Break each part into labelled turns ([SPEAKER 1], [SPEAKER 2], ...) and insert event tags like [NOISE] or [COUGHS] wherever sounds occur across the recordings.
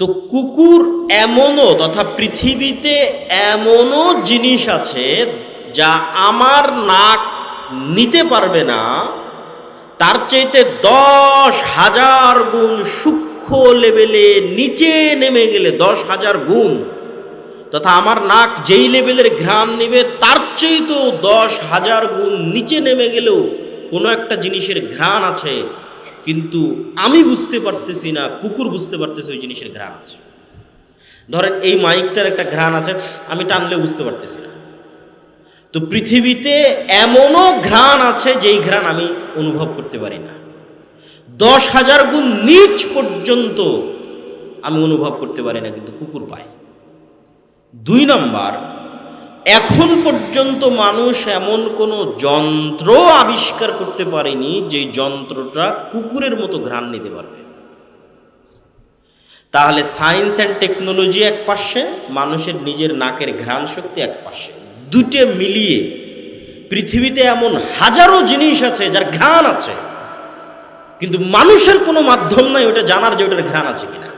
[SPEAKER 1] তো কুকুর এমনও তথা পৃথিবীতে এমনও জিনিস আছে যা আমার নাক নিতে পারবে না, তার চাইতে দশ হাজার গুণ সূক্ষ্ম লেভেলে নিচে নেমে গেলে দশ হাজার গুণ, তথা আমার নাক যেই লেভেলের ঘ্রাণ নেবে তার চাইতেও দশ হাজার গুণ নিচে নেমে গেলেও কোনো একটা জিনিসের ঘ্রাণ আছে। কিন্তু আমি বুঝতে পারতেছি না কুকুর বুঝতে পারতেছে ওই জিনিসের ঘ্রাণ আছে। ধরেন এই মাইকটার একটা ঘ্রাণ আছে, আমি টানলেও বুঝতে পারতেছি না। তো পৃথিবীতে এমনও ঘ্রাণ আছে যেই ঘ্রাণ আমি অনুভব করতে পারি না। দশ হাজার গুণ নিচ পর্যন্ত আমি অনুভব করতে পারি না, কিন্তু কুকুর পায় দুই নাম্বার এখন পর্যন্ত মানুষ এমন কোনো যন্ত্র আবিষ্কার করতে পারেনি যে যন্ত্রটা কুকুরের মতো ঘ্রাণ নিতে পারবে। তাহলে সায়েন্স অ্যান্ড টেকনোলজি এক পাশে, মানুষের নিজের নাকের ঘ্রাণ শক্তি এক পাশে। দুটে মিলিয়ে পৃথিবীতে এমন হাজারো জিনিস আছে যার ঘ্রাণ আছে, কিন্তু মানুষের কোনো মাধ্যম নাই ওটা জানার যে ওটার ঘ্রাণ আছে কিনা।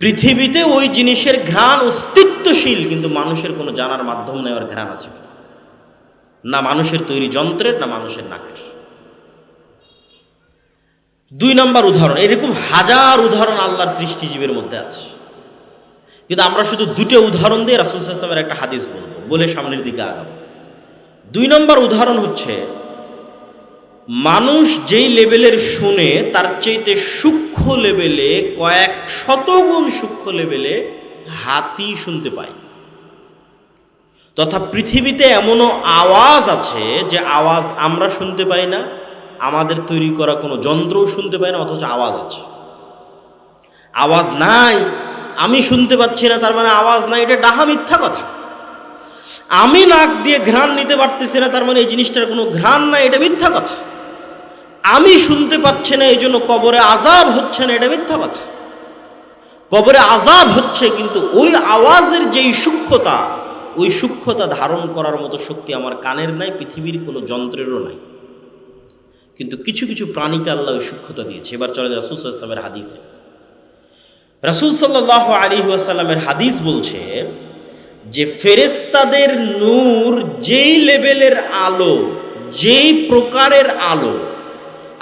[SPEAKER 1] পৃথিবীতে ওই জিনিসের ঘ্রাণ অস্তিত্বশীল, কিন্তু মানুষের কোনো জানার মাধ্যম নেই, ওর ঘ্রাণ আছে। না মানুষের তৈরি যন্ত্রের, না মানুষের নাকের। দুই নম্বর উদাহরণ, এরকম হাজার উদাহরণ আল্লাহর সৃষ্টিজীবের মধ্যে আছে। কিন্তু আমরা শুধু দুটো উদাহরণ দিয়ে রাসুল সাল্লামের একটা হাদিস বলব, বলে সামনের দিকে আগাবো। দুই নম্বর উদাহরণ হচ্ছে মানুষ যেই লেভেলের শুনে, তার চাইতে সূক্ষ্ম লেভেলে, কয়েক শতগুণ সূক্ষ্ম লেভেলে হাতি শুনতে পায়। তথা পৃথিবীতে এমনও আওয়াজ আছে যে আওয়াজ আমরা শুনতে পাই না, আমাদের তৈরি করা কোনো যন্ত্রও শুনতে পায় না, অথচ আওয়াজ আছে। আওয়াজ নাই, আমি শুনতে পাচ্ছি না, তার মানে আওয়াজ নাই, এটা ডাহা মিথ্যা কথা। আমি নাক দিয়ে ঘ্রাণ নিতে পারতেছি না, তার মানে এই জিনিসটার কোনো ঘ্রাণ নাই, এটা মিথ্যা কথা। আমি শুনতে পাচ্ছি না, এই জন্য কবরে আজাব হচ্ছে না, এটা মিথ্যা কথা। কবরে আজাব হচ্ছে, কিন্তু ওই আওয়াজের যেই সূক্ষ্মতা, ওই সূক্ষ্মতা ধারণ করার মতো শক্তি আমার কানের নাই, পৃথিবীর কোনো যন্ত্রেরও নাই। কিন্তু কিছু কিছু প্রাণীকে আল্লাহ ওই সূক্ষ্মতা দিয়েছে। এবার চলে যায় রাসুল ইসলামের হাদিসে। রাসুল সাল্লাহ আলী আসাল্লামের হাদিস বলছে যে ফেরেস্তাদের নূর যেই লেভেলের আলো, যেই প্রকারের আলো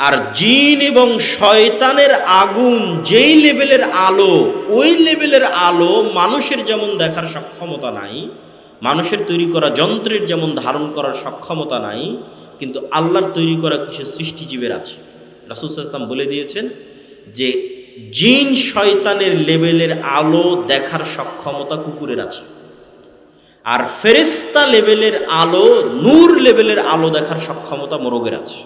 [SPEAKER 1] আর জিন এবং শয়তানের আগুন যেই লেভেলের আলো, ওই লেভেলের আলো মানুষের যেমন দেখার সক্ষমতা নাই, মানুষের তৈরি করা যন্ত্রের যেমন ধারণ করার সক্ষমতা নাই, কিন্তু আল্লাহর তৈরি করা কিছু সৃষ্টিজীবের আছে। রাসুল ইসলাম বলে দিয়েছেন যে, জিন শয়তানের লেভেলের আলো দেখার সক্ষমতা কুকুরের আছে। আর ফেরিস্তা লেভেলের আলো নূর লেভেলের আলো দেখার সক্ষমতা মোরগের আছে।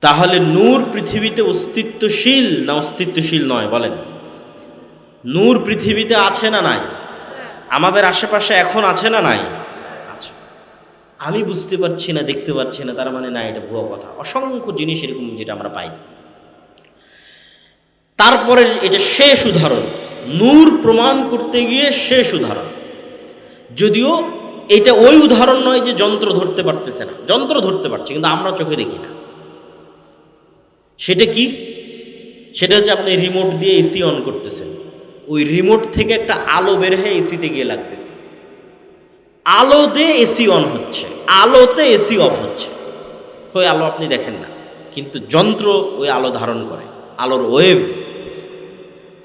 [SPEAKER 1] তাহলে নূর পৃথিবীতে অস্তিত্বশীল না অস্তিত্বশীল নয়, বলেন। নূর পৃথিবীতে আছে না নাই? আমাদের আশেপাশে এখন আছে না নাই? আছে। আমি বুঝতে পারছি না, দেখতে পাচ্ছি না, তার মানে না, এটা ভুয়া কথা। অসংখ্য জিনিস এরকম যেটা আমরা পাই। তারপরে এটা শেষ উদাহরণ। নূর প্রমাণ করতে গিয়ে শেষ উদাহরণ। যদিও এটা ওই উদাহরণ নয় যে যন্ত্র ধরতে পারতেছে না। যন্ত্র ধরতে পারছে, কিন্তু আমরা চোখে দেখি না। সেটা কি? সেটা হচ্ছে আপনি রিমোট দিয়ে এসি অন করতেছেন। ওই রিমোট থেকে একটা আলো বের হয়ে এসিতে গিয়ে লাগতেছে। আলো দিয়ে এসি অন হচ্ছে, আলোতে এসি অফ হচ্ছে। ওই আলো আপনি দেখেন না, কিন্তু যন্ত্র ওই আলো ধারণ করে, আলোর ওয়েভ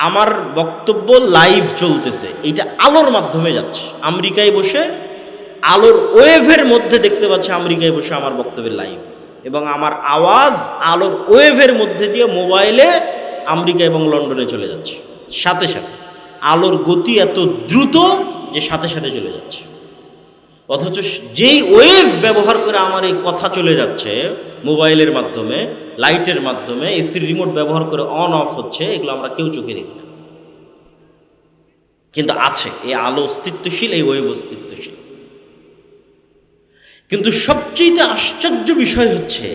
[SPEAKER 1] আমার বক্তব্য লাইভ চলতেছে এটা আলোর মাধ্যমে যাচ্ছে। আমেরিকায় বসে আলোর ওয়েভের মধ্যে দেখতে পাচ্ছে আমেরিকায় বসে আমার বক্তব্যের লাইভ এবং আমার আওয়াজ আলোর ওয়েভের মধ্যে দিয়ে মোবাইলে আমেরিকা এবং লন্ডনে চলে যাচ্ছে। সাথে সাথে। আলোর গতি এত দ্রুত যে সাথে সাথে চলে যাচ্ছে। অথচ যেই ওয়েভ ব্যবহার করে আমার এই কথা চলে যাচ্ছে, মোবাইলের মাধ্যমে, লাইটের মাধ্যমে এসির রিমোট ব্যবহার করে অন, অফ হচ্ছে, এগুলো আমরা কেউ চোখে দেখি না। কিন্তু আছে, এই আলো অস্তিত্বশীল, এই ওয়েভ অস্তিত্বশীল। কিন্তু সবচেয়ে আশ্চর্য বিষয় হচ্ছে,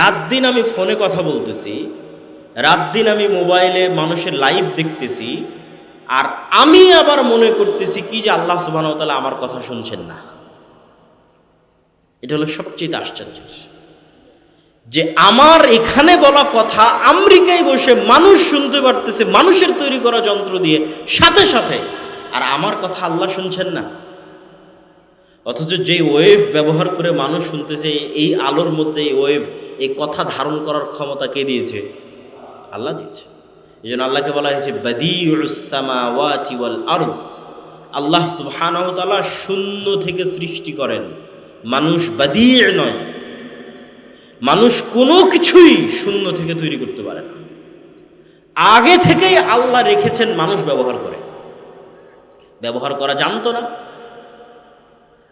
[SPEAKER 1] রাত দিন আমি ফোনে কথা বলতেছি, রাত দিন আমি মোবাইলে মানুষের লাইভ দেখতেছি, আর আমি আবার মনে করতেছি কি যে আল্লাহ সুবাহ তালা আমার কথা শুনছেন না। এটা হলো সবচেয়ে আশ্চর্য যে আমার এখানে বলা কথা আমেরিকায় বসে মানুষ শুনতে পারতেছে, মানুষের তৈরি করা যন্ত্র দিয়ে সাথে সাথে, আর আমার কথা আল্লাহ শুনছেন না। অথচ যে ওয়েভ ব্যবহার করে মানুষ শুনতেছে, এই আলোর মধ্যে এই ওয়েভ, এই কথা ধারণ করার ক্ষমতা কে দিয়েছে? আল্লাহ দিয়েছে। এই জন্য আল্লাহকে বলা হয়েছে আল্লাহ সুবহানাহু ওয়া শূন্য থেকে সৃষ্টি করেন। মানুষ বাদিয়ে নয়। মানুষ কোনো কিছুই শূন্য থেকে তৈরি করতে পারে না। আগে থেকেই আল্লাহ রেখেছেন মানুষ ব্যবহার করে। ব্যবহার করা জানতো না।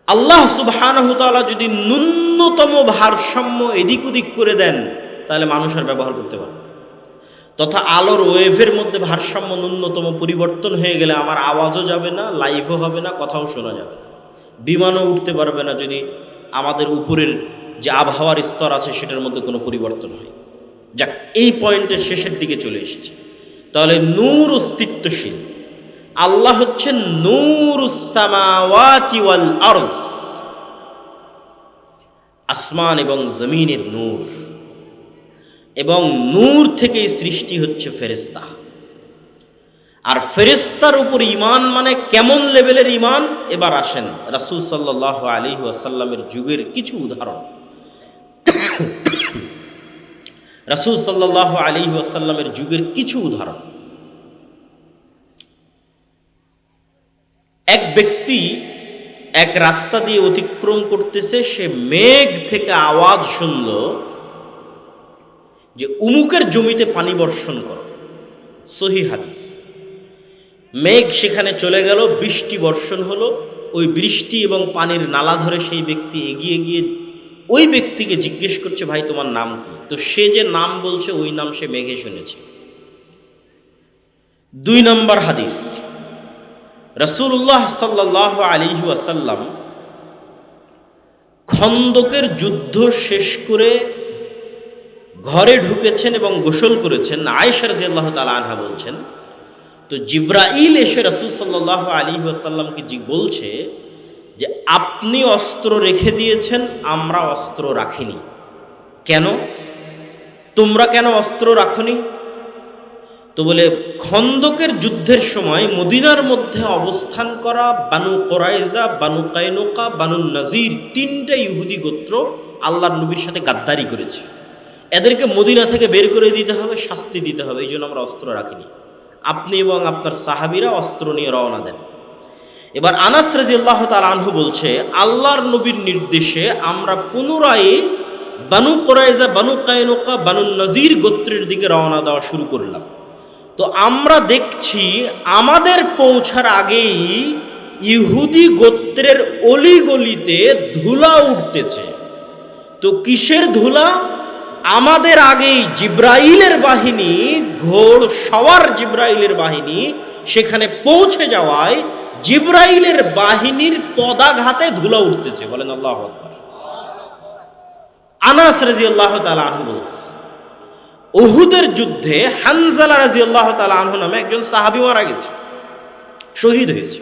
[SPEAKER 1] আল্লাহ সুবহানাহু তাআলা যদি ন্যূনতম ভারসাম্য এদিক ওদিক করে দেন, তাহলে মানুষ আর ব্যবহার করতে পারবে তথা আলোর ওয়েভের মধ্যে ভারসাম্য ন্যূনতম পরিবর্তন হয়ে গেলে আমার আওয়াজও যাবে না লাইভও হবে না, কথাও শোনা যাবে না। বিমানও উঠতে পারবে না যদি আমাদের উপরের যে আবহাওয়ার স্তর আছে সেটার মধ্যে কোনো পরিবর্তন হয়। যাক, এই পয়েন্টের শেষের দিকে চলে এসেছে। তাহলে নূর অস্তিত্বশীল আল্লাহ হচ্ছেন নূর সামাওয়াতি ওয়াল আরজ। আসমান এবং জমিনের নূর। এবং নূর থেকেই সৃষ্টি হচ্ছে ফেরেস্তা আর ফেরেস্তার উপর ইমান মানে কেমন লেভেলের ইমান এবার আসেন রাসূল সাল্লাহ আলী ওয়াসাল্লামের যুগের কিছু উদাহরণ। [COUGHS] রাসূল সাল্লাহ আলী ওয়াসাল্লামের যুগের কিছু উদাহরণ। এক ব্যক্তি এক রাস্তা দিয়ে অতিক্রম করতেছে, সে মেঘ থেকে আওয়াজ শুনল যে উমুকের জমিতে পানি বর্ষণ করো। সহি হাদিস। মেঘ সেখানে চলে গেল, বৃষ্টি বর্ষণ হলো, ওই বৃষ্টি এবং পানির নালা ধরে সেই ব্যক্তি এগিয়ে গিয়ে ওই ব্যক্তিকে জিজ্ঞেস করছে, ভাই, তোমার নাম কি? তো সে যে নাম বলছে, ওই নাম সে মেঘে শুনেছে। দুই নম্বর হাদিস। রসুল্লাহ সাল্লাহ আলী আসাল্লাম খন্দকের যুদ্ধ শেষ করে ঘরে ঢুকেছেন এবং গোসল করেছেন। আয়েশার জি আল্লাহ তালা আনহা বলছেন, তো জিব্রাইল এসে রসুল সাল্লাহ আলী আসাল্লামকে জি বলছে যে, আপনি অস্ত্র রেখে দিয়েছেন, আমরা অস্ত্র রাখিনি। কেন? তোমরা কেন অস্ত্র রাখনি? তো বলে, খন্দকের যুদ্ধের সময় মদিনার মধ্যে অবস্থান করা Banu Qurayza Banu Qaynuqa, Banu Nadir তিনটা ইহুদি গোত্র আল্লাহর নবীর সাথে গাদ্দারি করেছে। এদেরকে মদিনা থেকে বের করে দিতে হবে, শাস্তি দিতে হবে, এই জন্য আমরা অস্ত্র রাখিনি। আপনি এবং আপনার সাহাবিরা অস্ত্র নিয়ে রওনা দেন। এবার আনাস রাজি আল্লাহ তাল আনহু বলছে, আল্লাহর নবীর নির্দেশে আমরা পুনরায় Banu Qurayza Banu Qaynuqa Banu Nadir গোত্রের দিকে রওনা দেওয়া শুরু করলাম। তো আমরা দেখছি আমাদের পৌঁছার আগেই ইহুদি গোত্রের অলিগলিতে ধুলা উঠতেছে। তো কিসের ধুলা? আমাদের আগেই জিব্রাইলের বাহিনী ঘোড় সওয়ার জিব্রাইলের বাহিনী, সেখানে পৌঁছে যাওয়ায় জিব্রাইলের বাহিনীর পদাঘাতে ধুলা উঠতেছে, বলেন আল্লাহ আনাস রাজি আল্লাহ তালা বলতেছে ওহুদের যুদ্ধে হানজালা রাজি আল্লাহ আনহু নামে একজন সাহাবি মারা গেছে, শহীদ হয়েছে।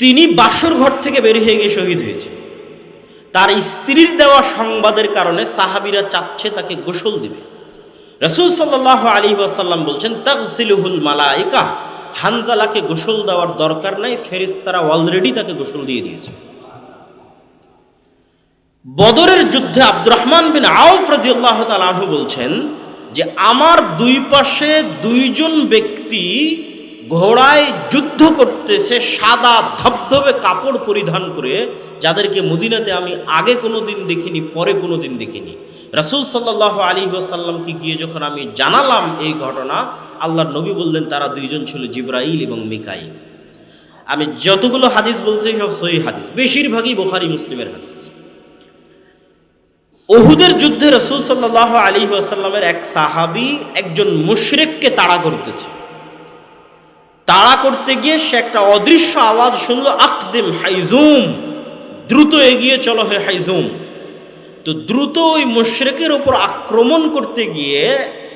[SPEAKER 1] তিনি বাসর ঘর থেকে বের হয়ে গিয়ে শহীদ হয়েছে। তার স্ত্রীর দেওয়া সংবাদের কারণে সাহাবিরা চাচ্ছে তাকে গোসল দিবে। রসুল সাল্লাহ আলী ওয়াসাল্লাম বলছেন তাকসিলুহুল মালাইকা হানজালাকে গোসল দেওয়ার দরকার নাই ফেরিস্তারা অলরেডি তাকে গোসল দিয়ে দিয়েছে। বদরের যুদ্ধে আব্দুর রহমান বিন আউফ রাজিউল্লাহ তালাহু বলছেন যে আমার দুই পাশে দুইজন ব্যক্তি ঘোড়ায় যুদ্ধ করতেছে, সাদা ধবধবে কাপড় পরিধান করে, যাদেরকে মদিনাতে আমি আগে কোনো দিন দেখিনি, পরে কোনো দিন দেখিনি। রাসুল সাল্লাহ আলী ওসাল্লামকে গিয়ে যখন আমি জানালাম এই ঘটনা, আল্লাহর নবী বললেন, তারা দুইজন ছিল জিব্রাইল এবং মিকাইল। আমি যতগুলো হাদিস বলছি, সব সহি হাদিস। বেশিরভাগই বোখারি, মুসলিমের হাদিস। ওহুদের যুদ্ধে রসুল সাল্লাহ আলী আসাল্লামের এক সাহাবি একজন মুশরেককে তাড়া করতেছে। তাড়া করতে গিয়ে সে একটা অদৃশ্য আওয়াজ শুনলো, আকদিম হাইজুম, দ্রুত এগিয়ে চলো হে হাইজুম। তো দ্রুত ওই মুশরেকের ওপর আক্রমণ করতে গিয়ে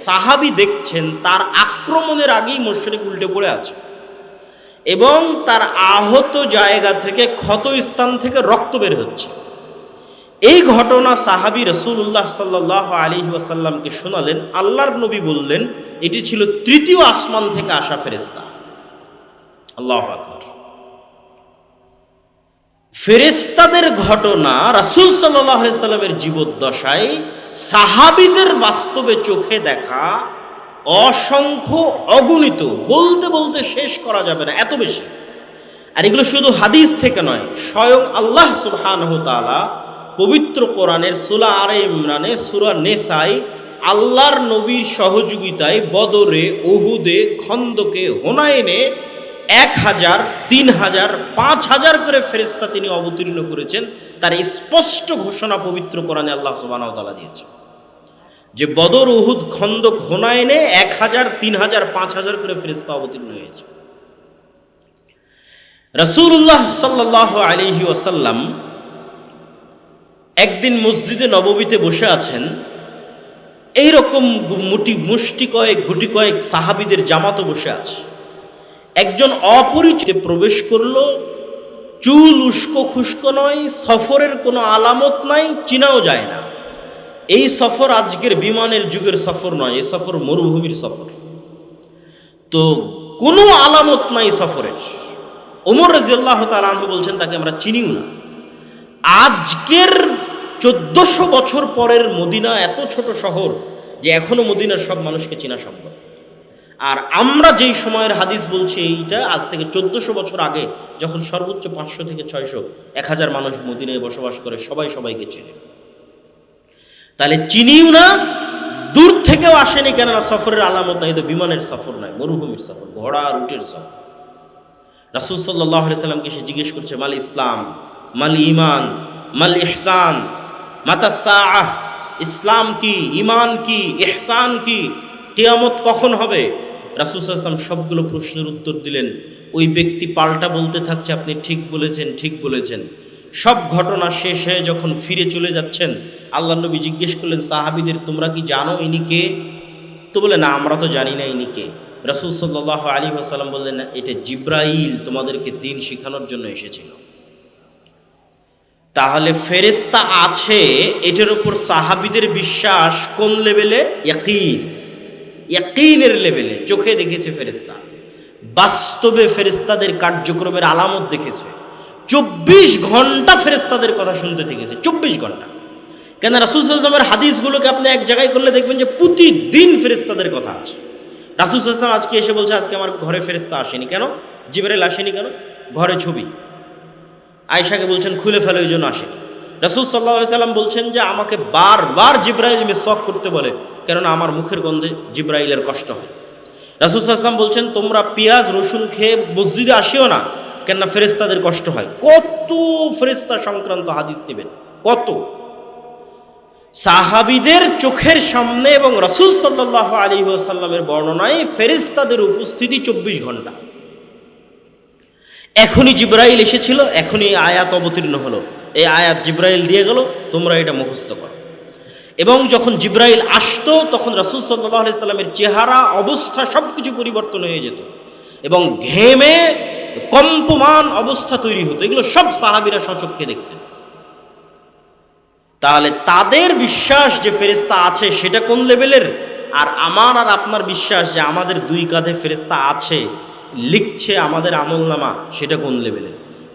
[SPEAKER 1] সাহাবি দেখছেন, তার আক্রমণের আগেই মুশরেক উল্টে পড়ে আছে এবং তার আহত জায়গা থেকে ক্ষত স্থান থেকে রক্ত বের হচ্ছে। এই ঘটনা সাহাবি রসুল্লাহ সাল্লাহ আলী ওয়াসাল্লামকে শোনালেন। আল্লাহর নবী বললেন, এটি ছিল তৃতীয় আসমান থেকে আসা ফেরেস্তা আল্লাহ ফেরেস্তাদের ঘটনা রাসুল সাল্লামের জীবদ্দশায় সাহাবিদের বাস্তবে চোখে দেখা অসংখ্য অগণিত। বলতে বলতে শেষ করা যাবে না, এত বেশি। আর এগুলো শুধু হাদিস থেকে নয়, স্বয়ং আল্লাহ সুবহানহ পবিত্র কোরআনের সুলা আরে ইমরানে সুরা নেসাই আল্লাহর নবীর সহযোগিতায় বদরে ওহুদে খন্দকে হোনায়নে এক হাজার, তিন হাজার, পাঁচ হাজার করে ফেরেস্তা তিনি অবতীর্ণ করেছেন। তার স্পষ্ট ঘোষণা পবিত্র কোরআনে আল্লাহ সুবাহ তালা দিয়েছে যে বদর, উহুদ, খন্দক হোনায়নে এক হাজার, তিন হাজার, পাঁচ হাজার করে ফেরিস্তা অবতীর্ণ হয়েছে। রসুল্লাহ সাল্লাহ আলিহি ওয়াসাল্লাম একদিন মসজিদে নববীতে বসে আছেন এই রকম মুটি মুষ্টি কয়েক, গুটি কয়েক সাহাবিদের জামাতো বসে আছে। একজন অপরিচিত প্রবেশ করল, চুল উস্কো খুস্কো নয়, সফরের কোনো আলামত নাই, চিনাও যায় না। এই সফর আজকের বিমানের যুগের সফর নয় এই সফর মরুভূমির সফর। তো কোনো আলামত নাই সফরের। ওমর রাজিয়াল্লাহ তালু বলছেন, তাকে আমরা চিনিও না। আজকের চোদ্দশো বছর পরের মদিনা এত ছোট শহর যে এখনও মদিনার সব মানুষকে চেনা সম্ভব। আর আমরা যেই সময়ের হাদিস বলছি, এইটা আজ থেকে চোদ্দশো বছর আগে যখন সর্বোচ্চ পাঁচশো থেকে ছয়শো, এক হাজার মানুষ মদিনায় বসবাস করে, সবাই সবাইকে চেনে। তাহলে চিনিও না, দূর থেকেও আসেনি কেননা সফরের আলামত নাই, তো বিমানের সফর নয় মরুভূমির সফর, ঘোড়া, রুটের সফর। রাসুল সাল্লাহ সাল্লামকে সে জিজ্ঞেস করছে, মাল ইসলাম, মাল ইমান মাল ইহসান মাতাসাহ ইসলাম কি ইমান কি, ইহসান কি, কেয়ামত কখন হবে? রাসুল সাল্লাম সবগুলো প্রশ্নের উত্তর দিলেন। ওই ব্যক্তি পাল্টা বলতে থাকছে, আপনি ঠিক বলেছেন ঠিক বলেছেন। সব ঘটনা শেষ হয়ে যখন ফিরে চলে যাচ্ছেন আল্লাহ নবী জিজ্ঞেস করলেন, সাহাবিদের তোমরা কি জানো ইনি কে? তো বলে, না, আমরা তো জানি না ইনি কে। রসুল সাল্লাহ আলী আসাল্লাম বললেন এটা জিব্রাইল তোমাদেরকে দিন শেখানোর জন্য এসেছিল। তাহলে ফেরেস্তা আছে, এটার উপর সাহাবিদের বিশ্বাস কোন লেভেলে? ইয়াকিন। ইয়াকিনের লেভেলে। চোখে দেখেছে ফেরেস্তা বাস্তবে ফেরেস্তাদের কার্যক্রমের আলামত দেখেছে। চব্বিশ ঘণ্টা ফেরেস্তাদের কথা শুনতে থেকেছে চব্বিশ ঘণ্টা। কেন রাসুল সাল্লামের হাদিসগুলোকে আপনি এক জায়গায় করলে দেখবেন যে প্রতিদিন ফেরেস্তাদের কথা আছে। রাসুল সাল্লাম আজকে এসে বলছে, আজকে আমার ঘরে ফেরেস্তা আসেনি কেন? জিবরেল আসেনি কেন? ঘরে ছবি। আয়সাকে বলছেন, খুলে ফেলে ওই জন্য আসে। রাসুল সাল্লাহ সাল্লাম বলছেন যে, আমাকে বারবার জিব্রাইল মেসওয়াক করতে বলে, কেননা আমার মুখের গন্ধে জিব্রাইলের কষ্ট হয়। রাসুল সাল্লাম বলছেন, তোমরা পেঁয়াজ, রসুন খেয়ে মসজিদে আসিও না, কেননা ফেরেস্তাদের কষ্ট হয়। কত ফেরেস্তা সংক্রান্ত হাদিস নেবেন, কত? সাহাবিদের চোখের সামনে এবং রসুল সাল্লাহ আলী সাল্লামের বর্ণনায় ফেরিস্তাদের উপস্থিতি চব্বিশ ঘণ্টা। এখনই জিব্রাইল এসেছিল, এখনই আয়াত অবতীর্ণ হলো। এই আয়াত জিব্রাইল দিয়ে গেল, তোমরা এটা মুখস্থ করো। এবং যখন জিব্রাইল আসতো, তখন রসুল সাল্লাহ সাল্লামের চেহারা, অবস্থা সব কিছু পরিবর্তন হয়ে যেত। এবং ঘেমে কম্পমান অবস্থা তৈরি হতো। এগুলো সব সাহাবিরা সচক্ষে দেখতেন। তাহলে তাদের বিশ্বাস যে ফেরিস্তা আছে, সেটা কোন লেভেলের? আর আমার আর আপনার বিশ্বাস যে আমাদের দুই কাঁধে ফেরিস্তা আছে লিখছে আমাদের আমল নামা সেটা কোন লেভেলের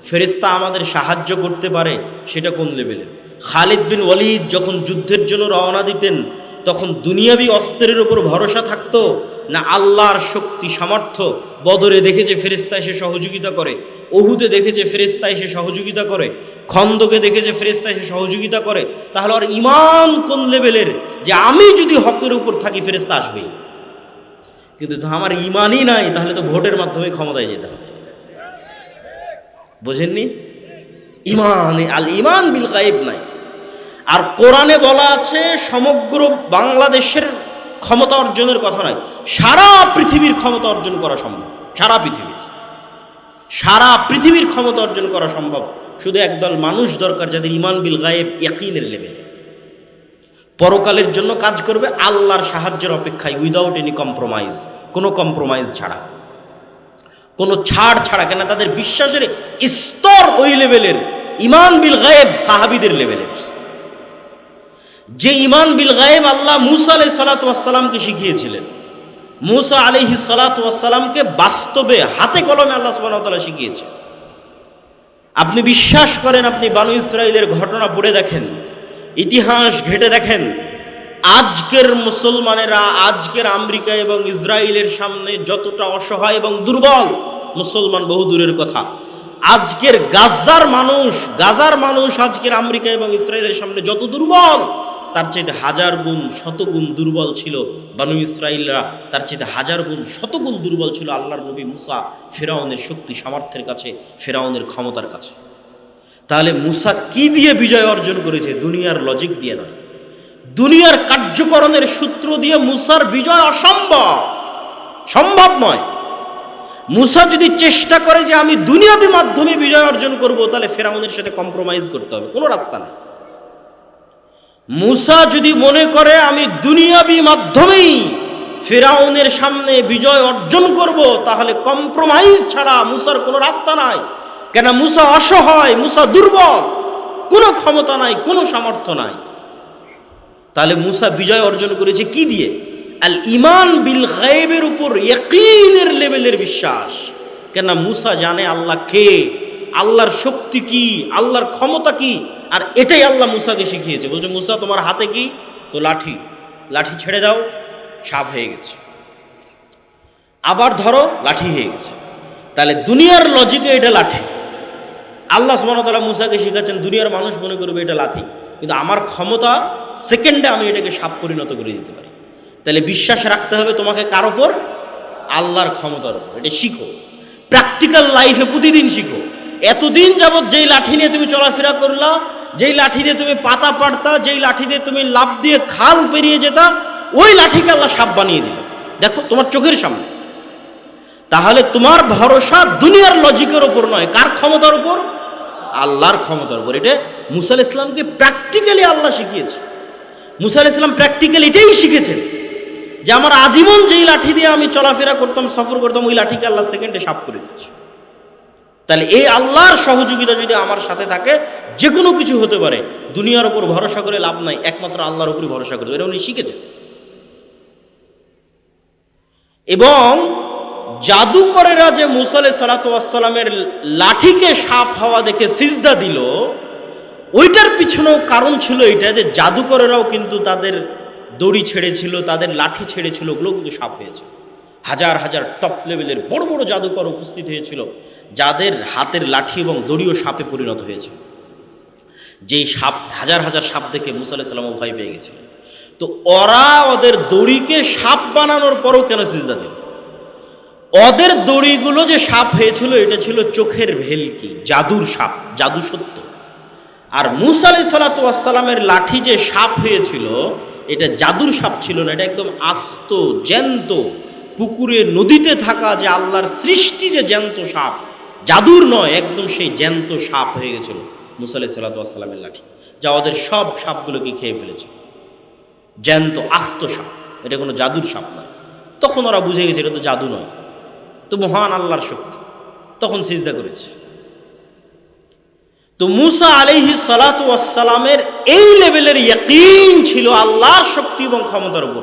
[SPEAKER 1] ফেরিস্তা আমাদের সাহায্য করতে পারে, সেটা কোন লেভেলের খালিদ বিন ওয়ালিদ যখন যুদ্ধের জন্য রওনা দিতেন, তখন দুনিয়াবি অস্ত্রের উপর ভরসা থাকতো, না আল্লাহর শক্তি, সামর্থ্য? বদরে দেখেছে ফেরিস্তা এসে সহযোগিতা করে ওহুদে দেখেছে ফেরিস্তা এসে সহযোগিতা করে, খন্দকে দেখেছে ফেরিস্তা এসে সহযোগিতা করে, তাহলে আর ইমান কোন লেভেলের যে আমি যদি হকের উপর থাকি ফেরিস্তা আসবেই। কিন্তু আমার ইমানই নাই, তাহলে তো ভোটের মাধ্যমে ক্ষমতায় যেতে হবে। বোঝেননি? ইমান আল ইমান বিল গাইব নাই। আর কোরআনে বলা আছে, সমগ্র বাংলাদেশের ক্ষমতা অর্জনের কথা নয়, সারা পৃথিবীর ক্ষমতা অর্জন করা সম্ভব, সারা পৃথিবীর। সারা পৃথিবীর ক্ষমতা অর্জন করা সম্ভব, শুধু একদল মানুষ দরকার যাদের ইমান বিল গায়েব, ইয়াকিনের লেভেলে। পরকালের জন্য কাজ করবে, আল্লাহর সাহায্যের অপেক্ষায় উইদাউট এনি কম্প্রোমাইজ কোনো কম্প্রোমাইজ ছাড়া। কোনো ছাড় ছাড়া কেন তাদের বিশ্বাসের স্তর ওই লেভেলের ইমান বিল গায়েব সাহাবিদের লেভেলের যে ইমান বিল গায়েব আল্লাহ মুসা আলাই সালাতামকে শিখিয়েছিলেন। মুসা আলিহি সালাতামকে বাস্তবে হাতে কলমে আল্লাহ সুবাহতাল্লাহ শিখিয়েছে আপনি বিশ্বাস করেন, আপনি বানু ইসরায়েলের ঘটনা পড়ে দেখেন। ইতিহাস ঘেটে দেখেন, আজকের মুসলমানেরা, আজকের আমেরিকা এবং ইসরায়েলের সামনে যতটা অসহায় এবং দুর্বল, মুসলমান বহু দূরের কথা। আজকের গাজার মানুষ গাজার মানুষ আজকের আমেরিকা এবং ইসরায়েলের সামনে যত দুর্বল, তার চাইতে হাজার গুণ, শতগুণ দুর্বল ছিল বানু ইসরায়েলরা। তার চাইতে হাজার গুণ, শতগুণ দুর্বল ছিল আল্লাহর নবী মুসা, ফেরাউনের শক্তি সামর্থ্যের কাছে, ফেরাউনের ক্ষমতার কাছে। তাহলে মুসা কি দিয়ে বিজয় অর্জন করেছে? দুনিয়ার লজিক দিয়ে নয়। দুনিয়ার কার্যকরণের সূত্র দিয়ে মুসার বিজয় অসম্ভব। সম্ভব নয়। মুসা যদি চেষ্টা করে যে আমি দুনিয়াবি মাধ্যমে বিজয় অর্জন করব, তাহলে ফেরাউনের সাথে কম্প্রোমাইজ করতে হবে। কোনো রাস্তা নেই। মুসা যদি মনে করে আমি দুনিয়াবি মাধ্যমেই ফেরাউনের সামনে বিজয় অর্জন করব, তাহলে কম্প্রোমাইজ ছাড়া মুসার কোনো রাস্তা নাই। কেন মুসা অসহায়, মুসা দুর্বল, কোনো ক্ষমতা নাই, কোনো সামর্থ্য নাই। তাহলে মুসা বিজয় অর্জন করেছে কি দিয়ে? আল ইমান বিল গায়েবের উপর ইয়কিনের লেভেলের বিশ্বাস। কেন মুসা জানে আল্লাহ কে? আল্লাহর শক্তি কি? আল্লাহর ক্ষমতা কি? আর এটাই আল্লাহ মুসাকে শিখিয়েছে। বলছে, মুসা, তোমার হাতে কি? তো লাঠি। লাঠি ছেড়ে দাও, সাপ হয়ে গেছে। আবার ধরো, লাঠি হয়ে গেছে। তাহলে দুনিয়ার লজিকে এটা লাঠি। আল্লাহ সুবাহতাল্লাহ মুসাকে শিখাচ্ছেন, দুনিয়ার মানুষ মনে করবে এটা লাঠি কিন্তু আমার ক্ষমতা সেকেন্ডে আমি এটাকে সাপ পরিণত করে দিতে পারি। তাহলে বিশ্বাস রাখতে হবে তোমাকে কার ওপর আল্লাহর ক্ষমতার ওপর এটা শিখো। প্র্যাকটিক্যাল লাইফে প্রতিদিন শিখো। এতদিন যাবৎ যেই লাঠি নিয়ে তুমি চলাফেরা করলা, যেই লাঠি দিয়ে তুমি পাতা পাড়তা, যেই লাঠি দিয়ে তুমি লাভ দিয়ে খাল পেরিয়ে যেতা, ওই লাঠিকে আল্লাহ সাপ বানিয়ে দিল। দেখো, তোমার চোখের সামনে। তাহলে তোমার ভরসা দুনিয়ার লজিকের ওপর নয়। কার ক্ষমতার উপর? আল্লাহর ক্ষমতার উপর। এটা মুসাল ইসলামকে প্র্যাকটিক্যালি আল্লাহ শিখিয়েছে। মুসাল ইসলাম প্র্যাকটিক্যালি এটাই শিখেছেন যে আমার আজীবন যেই লাঠি দিয়ে আমি চলাফেরা করতাম, সফর করতাম, ওই লাঠিকে আল্লাহ সেকেন্ডে সাফ করে দিচ্ছে তাহলে এই আল্লাহর সহযোগিতা যদি আমার সাথে থাকে যে কোনো কিছু হতে পারে, দুনিয়ার উপর ভরসা করে লাভ নাই, একমাত্র আল্লাহর উপরই ভরসা করতে এটা উনি শিখেছেন। এবং জাদুকরেরা যে মুসালে সালাতামের লাঠিকে সাপ হওয়া দেখে সিজদা দিল, ওইটার পিছনেও কারণ ছিল এটা যে জাদুকরেরাও কিন্তু তাদের দড়ি ছেড়েছিল, তাদের লাঠি ছেড়েছিল ওগুলো কিন্তু সাপ হয়েছিল হাজার হাজার টপ লেভেলের বড় বড় জাদুকর উপস্থিত হয়েছিল, যাদের হাতের লাঠি এবং দড়িও সাপে পরিণত হয়েছিল যেই সাপ, হাজার হাজার সাপ দেখে মুসা আলাইসাল্লামও ভয় পেয়ে গেছিল। তো ওরা ওদের দড়িকে সাপ বানানোর পরও কেন সিজদা দিল? ওদের দড়িগুলো যে সাপ হয়েছিল, এটা ছিল চোখের ভেলকি, জাদুর সাপ, জাদু সত্য। আর মুসা সালাতামের লাঠি যে সাপ হয়েছিল, এটা জাদুর সাপ ছিল না, এটা একদম আস্ত, জ্যান্ত, পুকুরে, নদীতে থাকা যে আল্লাহর সৃষ্টি যে জ্যান্ত সাপ, জাদুর নয়, একদম সেই জ্যান্ত সাপ হয়ে গেছিল মুসা আলাই সাল্লাতামের লাঠি, যা ওদের সব সাপগুলোকে খেয়ে ফেলেছিল জ্যান্ত, আস্ত সাপ, এটা কোনো জাদুর সাপ নয়। তখন ওরা বুঝে গেছে, এটা তো জাদু নয়। তো মহান আল্লাহর শক্তি। তখন সিজদা করেছে। তো মুসা আলিহি সালাতামের এই লেভেলের ইয়াকিন ছিল আল্লাহর শক্তি এবং ক্ষমতার উপর।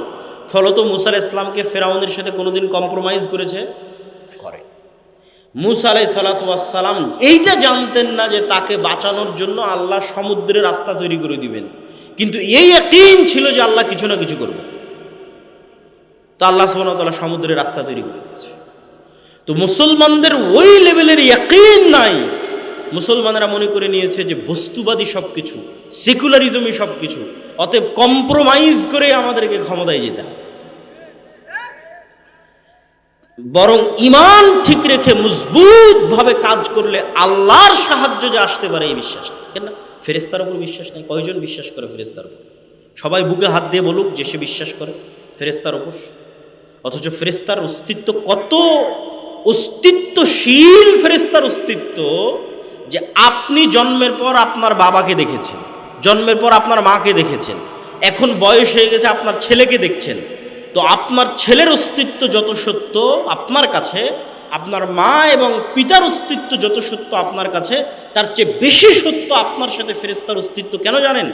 [SPEAKER 1] ফলত মুসা ইসলামকে ফেরাউনের সাথে কোনোদিন কম্প্রোমাইজ করেছে? করে। মুসা আলাই সালাতাম এইটা জানতেন না যে তাকে বাঁচানোর জন্য আল্লাহ সমুদ্রের রাস্তা তৈরি করে দিবেন। কিন্তু এই ইয়াকিন ছিল যে আল্লাহ কিছু না কিছু করবে। তো আল্লাহ সুবাহ সমুদ্রের রাস্তা তৈরি করে দিয়েছে। তো মুসলমানদের ওই লেভেলের ইয়াকিন নাই। মুসলমানরা মনে করে নিয়েছে যে বস্তুবাদী সব কিছু সেকুলারিজমই সব কিছু অতএব কম্প্রোমাইজ করে আমাদেরকে ক্ষমতায় যেতে বরং ইমান ঠিক রেখে মজবুতভাবে কাজ করলে আল্লাহর সাহায্য যে আসতে পারে এই বিশ্বাস কেন না ফেরেস্তার উপর বিশ্বাস নেই। কয়জন বিশ্বাস করে ফেরেস্তার উপর? সবাই বুকে হাত দিয়ে বলুক যে সে বিশ্বাস করে ফেরেস্তার উপর। অথচ ফেরেস্তার অস্তিত্ব কত অস্তিত্বশীল ফেরেস্তার অস্তিত্ব যে আপনি জন্মের পর আপনার বাবাকে দেখেছেন, জন্মের পর আপনার মাকে দেখেছেন, এখন বয়স হয়ে গেছে আপনার ছেলেকে দেখছেন, তো আপনার ছেলের অস্তিত্ব যত সত্য আপনার কাছে, আপনার মা এবং পিতার অস্তিত্ব যত সত্য আপনার কাছে, তার চেয়ে বেশি সত্য আপনার সাথে ফেরেস্তার অস্তিত্ব কেন জানেন?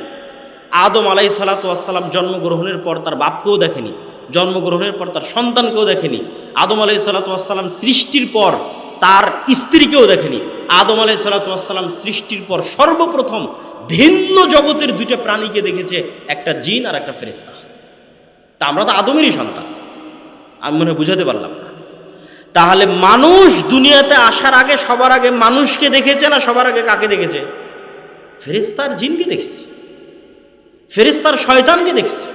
[SPEAKER 1] আদম আলাই সালাতাম জন্মগ্রহণের পর তার বাপকেও দেখেনি জন্মগ্রহণের পর তার সন্তানকেও দেখেনি। আদম আলাই সালাতাম সৃষ্টির পর তার স্ত্রীকেও দেখেনি। আদম আলাই সালাতাম সৃষ্টির পর সর্বপ্রথম ভিন্ন জগতের দুইটা প্রাণীকে দেখেছে, একটা জিন আর একটা ফেরিস্তা তা আমরা তো আদমেরই সন্তান। আমি মনে বুঝাতে পারলাম না। তাহলে মানুষ দুনিয়াতে আসার আগে সবার আগে মানুষকে দেখেছে না সবার আগে কাকে দেখেছে? ফেরিস্তার জিনকে দেখেছি। ফেরিস্তার শয়তানকে দেখেছি।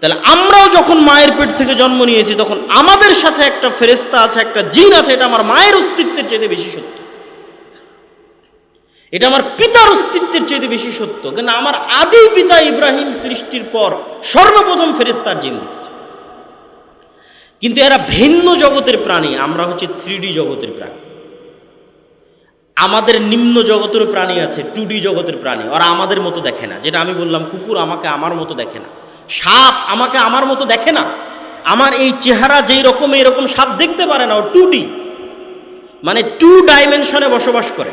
[SPEAKER 1] তাহলে আমরাও যখন মায়ের পেট থেকে জন্ম নিয়েছি, তখন আমাদের সাথে একটা ফেরেস্তা আছে, একটা জিন আছে, এটা আমার মায়ের অস্তিত্বের চেয়ে বেশি সত্য। এটা আমার পিতার অস্তিত্বের চেয়ে বেশি সত্য। কিন্তু আমার আদি পিতা ইব্রাহিম সৃষ্টির পর সর্বপ্রথম ফেরেস্তার জিন দেখেছে। কিন্তু এরা ভিন্ন জগতের প্রাণী, আমরা হচ্ছে থ্রি জগতের প্রাণী। আমাদের নিম্ন জগতেরও প্রাণী আছে, টু জগতের প্রাণী, ওরা আমাদের মতো দেখে না। যেটা আমি বললাম, কুকুর আমাকে আমার মতো দেখে না। সাপ আমাকে আমার মতো দেখে না। আমার এই চেহারা যেই রকম এইরকম সাপ দেখতে পারে না, ও টু ডি মানে টু ডাইমেনশনে বসবাস করে।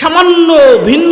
[SPEAKER 1] সামান্য ভিন্ন